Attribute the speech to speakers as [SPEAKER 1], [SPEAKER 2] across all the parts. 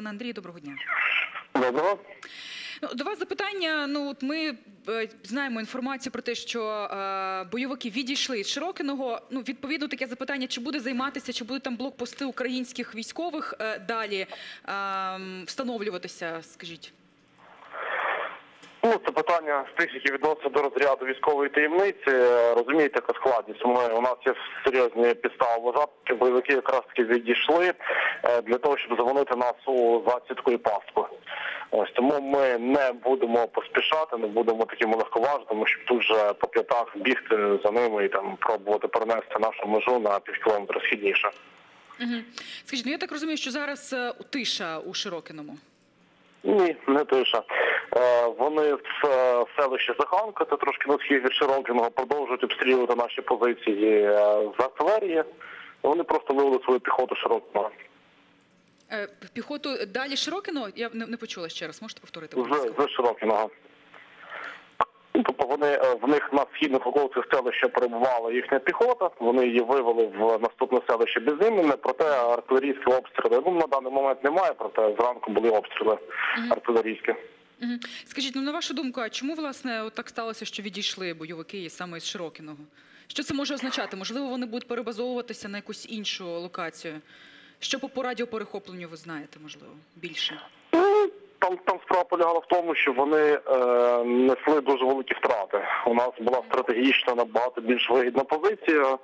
[SPEAKER 1] Пане Андрію, доброго дня.
[SPEAKER 2] Доброго.
[SPEAKER 1] Ну, до вас запитання. Ну от ми е, знаємо інформацію про те, що е, бойовики відійшли з Широкиного. Ну відповідно таке запитання: чи буде займатися, чи будуть там блокпости українських військових е, далі е, встановлюватися? Скажіть.
[SPEAKER 2] Ну, це питання з тих, які відносяться до розряду військової таємниці. Розумієте, яка складність. Ми, у нас є серйозні підстави вважати, що бойовики якраз таки відійшли е, для того, щоб заманити нас у засідку і пастку. Ось тому ми не будемо поспішати, не будемо такими легковажними, щоб тут же по п'ятах бігти за ними і там пробувати перенести нашу межу на пів кілометра східніше.
[SPEAKER 1] Угу. Скажіть, ну я так розумію, що зараз е, тиша у Широкиному.
[SPEAKER 2] Ні, не тиша. Е, вони в е, селищі Заханка, це трошки на схід від Широкиного, продовжують обстрілювати наші позиції е, з артилерії. Вони просто вивели свою піхоту Широкиного.
[SPEAKER 1] Е, Піхоту далі Широкиного? Я не, почула ще раз. Можете повторити?
[SPEAKER 2] З, з Широкиного. Тобто вони е, в них на східних околицях селища перебувала їхня піхота. Вони її вивели в наступне селище безіменне, проте артилерійські обстріли ну на даний момент немає. Проте зранку були обстріли артилерійські.
[SPEAKER 1] Скажіть, ну на вашу думку, а чому власне от так сталося, що відійшли бойовики саме із Широкиного? Що це може означати? Можливо, вони будуть перебазовуватися на якусь іншу локацію? Що по, по радіоперехопленню ви знаєте, можливо, більше?
[SPEAKER 2] Там там справа полягала в тому, що вони е, несли дуже великі втрати. У нас була стратегічна набагато більш вигідна позиція.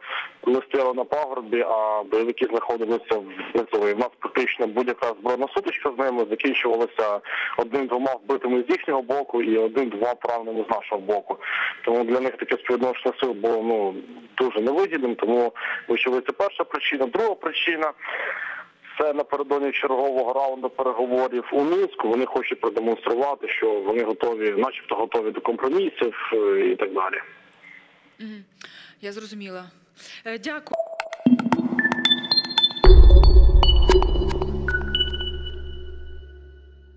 [SPEAKER 2] Ми стояли на пагорбі, а бойовики знаходилися внизу. І в нас практично будь-яка збройна сутичка з ними закінчувалася одним-двома вбитими з їхнього боку і один-два пораненими з нашого боку. Тому для них таке співвідношення сил було ну дуже невигідним. Тому вочевидь, це перша причина. Друга причина. Це напередодні чергового раунду переговорів у мінську. Вони хочуть продемонструвати, що вони готові, начебто готові до компромісів е, і так далі.
[SPEAKER 1] Я зрозуміла. Е, Дякую.